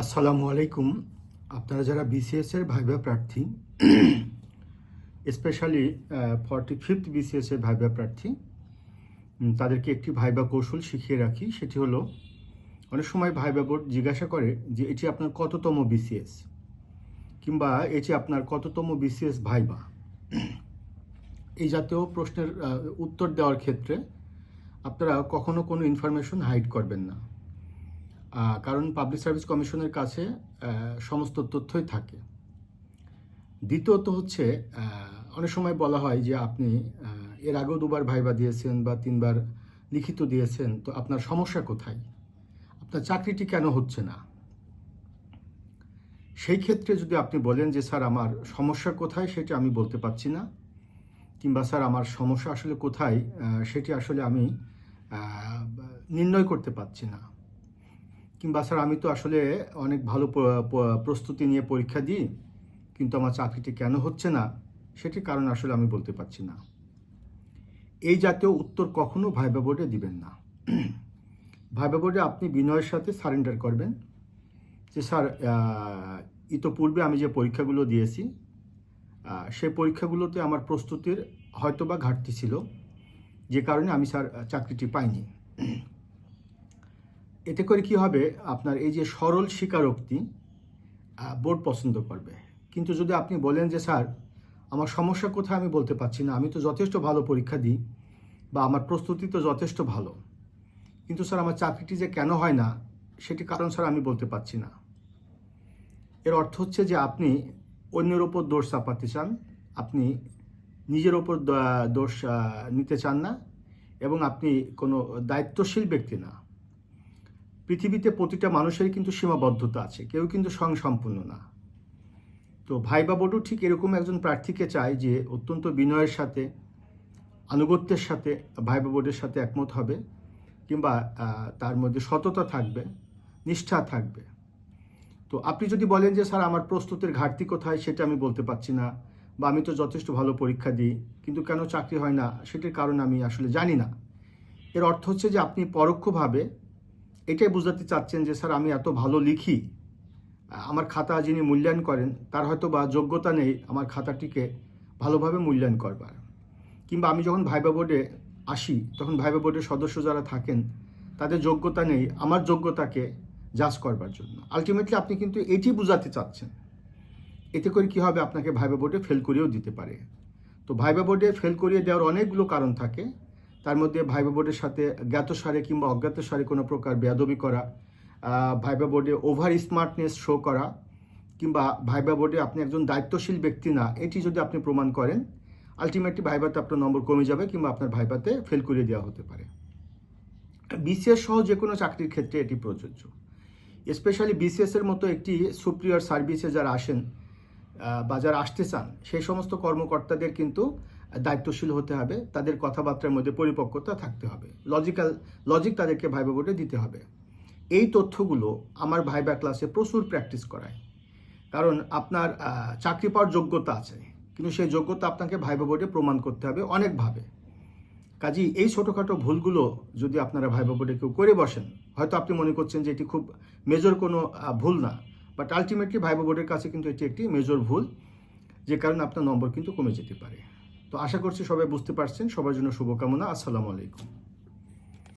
আসসালামু আলাইকুম। আপনারা যারা বিসিএস এর ভাইবা প্রার্থী স্পেশালি ফর্টি ফিফথ বিসিএস এর ভাইবা প্রার্থী তাদেরকে একটি ভাইবা কৌশল শিখিয়ে রাখি। সেটি হলো, অনেক সময় ভাইবা বোর্ড জিজ্ঞাসা করে যে, এটি আপনার কততম বিসিএস কিংবা, এটি আপনার কততম বিসিএস ভাইবা? এই জাতীয় প্রশ্নের উত্তর দেওয়ার ক্ষেত্রে আপনারা কখনো কোনো ইনফরমেশন হাইড করবেন না। কারণ পাবলিক সার্ভিস কমিশনের কাছে সমস্ত তথ্যই থাকে। দ্বিতীয়ত হচ্ছে অনেক সময় বলা হয় যে আপনি এর আগেও দুবার ভাইবা দিয়েছেন বা তিনবার লিখিত দিয়েছেন, তো আপনার সমস্যা কোথায়? আপনার চাকরিটি কেন হচ্ছে না? সেই ক্ষেত্রে যদি আপনি বলেন যে, স্যার, আমার সমস্যা কোথায়? সেটা আমি বলতে পারছি না। কিংবা, স্যার, আমার সমস্যা আসলে কোথায়? সেটি আসলে আমি নির্ণয় করতে পারছি না। কিংবা স্যার, আমি তো আসলে অনেক ভালো প্রস্তুতি নিয়ে পরীক্ষা দিই, কিন্তু আমার চাকরিটি কেন হচ্ছে না? সেটির কারণ আসলে আমি বলতে পারছি না। এই জাতীয় উত্তর কখনো ভাইবা বোর্ডে দিবেন না। ভাইবা বোর্ডে আপনি বিনয়ের সাথে সারেন্ডার করবেন। যে স্যার ইতোপূর্বে আমি যে পরীক্ষাগুলো দিয়েছি সেই পরীক্ষাগুলোতে আমার প্রস্তুতির হয়তোবা ঘাটতি ছিল, যে কারণে আমি স্যার চাকরিটি পাইনি। এতে করে কি হবে? আপনার এই যে সরল স্বীকারোক্তি বোর্ড পছন্দ করবে। কিন্তু যদি আপনি বলেন যে, স্যার, আমার সমস্যা কোথায় আমি বলতে পারছি না। আমি তো যথেষ্ট ভালো পরীক্ষা দিই বা আমার প্রস্তুতি তো যথেষ্ট ভালো। কিন্তু স্যার, আমার চাকরিটি যে কেন হয় না, সেটি কারণ স্যার আমি বলতে পারছি না। এর অর্থ হচ্ছে যে, আপনি অন্যের ওপর দোষ চাপাতে চান, আপনি নিজের ওপর দোষ নিতে চান না এবং আপনি কোনো দায়িত্বশীল ব্যক্তি না। পৃথিবীতে প্রতিটা মানুষেরই কিন্তু সীমাবদ্ধতা আছে, কেউ কিন্তু স্বয়ংসম্পূর্ণ না। তো ভাইবা বোর্ডও ঠিক এরকম একজন প্রার্থীকে চায় যে অত্যন্ত বিনয়ের সাথে, আনুগত্যের সাথে ভাইবা বোর্ডের সাথে একমত হবে কিংবা তার মধ্যে সততা থাকবে, নিষ্ঠা থাকবে। তো আপনি যদি বলেন যে, স্যার, আমার প্রস্তুতের ঘাটতি কোথায়? সেটা আমি বলতে পারছি না বা আমি তো যথেষ্ট ভালো পরীক্ষা দিই, কিন্তু কেন চাকরি হয় না? সেটির কারণ আমি আসলে জানি না। এর অর্থ হচ্ছে যে, আপনি পরোক্ষভাবে এটাই বোঝাতে চাচ্ছেন যে, স্যার, আমি এত ভালো লিখি। আমার খাতা যিনি মূল্যায়ন করেন, তার হয়তো বা যোগ্যতা নেই আমার খাতাটিকে ভালোভাবে মূল্যায়ন করবার। কিংবা আমি যখন ভাইবা বোর্ডে আসি, তখন ভাইবা বোর্ডের সদস্য যারা থাকেন, তাদের যোগ্যতা নেই আমার যোগ্যতাকে জাজ করবার জন্য। আলটিমেটলি আপনি কিন্তু এটি বোঝাতে চাচ্ছেন। এতে করে কি হবে? আপনাকে ভাইবা বোর্ডে ফেল করিয়েও দিতে পারে। তো ভাইবা বোর্ডে ফেল করিয়ে দেওয়ার অনেকগুলো কারণ থাকে। তার মধ্যে ভাইবা বোর্ডের সাথে জ্ঞাত সারে কিংবা অজ্ঞাত সারে কোনো প্রকার বেয়াদবি করা ভাইবা বোর্ডে ওভার স্মার্টনেস শো করা, কিংবা ভাইবা বোর্ডে আপনি একজন দায়িত্বশীল ব্যক্তি না, এটি যদি আপনি প্রমাণ করেন আলটিমেটলি ভাইবাতে আপনার নম্বর কমে যাবে কিংবা আপনার ভাইবাতে ফেল করিয়ে দেওয়া হতে পারে। বিসিএস সহ যে কোনো চাকরির ক্ষেত্রে এটি প্রযোজ্য। স্পেশালি বিসিএস এর মতো একটি সুপ্রিয়র সার্ভিসে যারা আসেন বা যারা আসতে চান, সেই সমস্ত কর্মকর্তাদের কিন্তু দায়িত্বশীল হতে হবে, তাদের কথাবার্তার মধ্যে পরিপক্কতা থাকতে হবে। লজিক্যাল লজিক তাদেরকে ভাইবা বোর্ডে দিতে হবে। এই তথ্যগুলো আমার ভাইবা ক্লাসে প্রচুর প্র্যাকটিস করায়। কারণ আপনার চাকরি পাওয়ার যোগ্যতা আছে, কিন্তু সেই যোগ্যতা আপনাকে ভাইবা বোর্ডে প্রমাণ করতে হবে অনেকভাবে। কাজেই এই ছোটোখাটো ভুলগুলো যদি আপনারা ভাইবা বোর্ডে কেউ করে বসেন, হয়তো আপনি মনে করছেন যে এটি খুব মেজর কোনো ভুল না বাট আলটিমেটলি ভাইবা বোর্ডের কাছে কিন্তু এটি একটি মেজর ভুল, যে কারণে আপনার নম্বর কিন্তু কমে যেতে পারে। তো আশা করছি সবাই বুঝতে পারছেন। সবার জন্য শুভকামনা। আসসালামু আলাইকুম।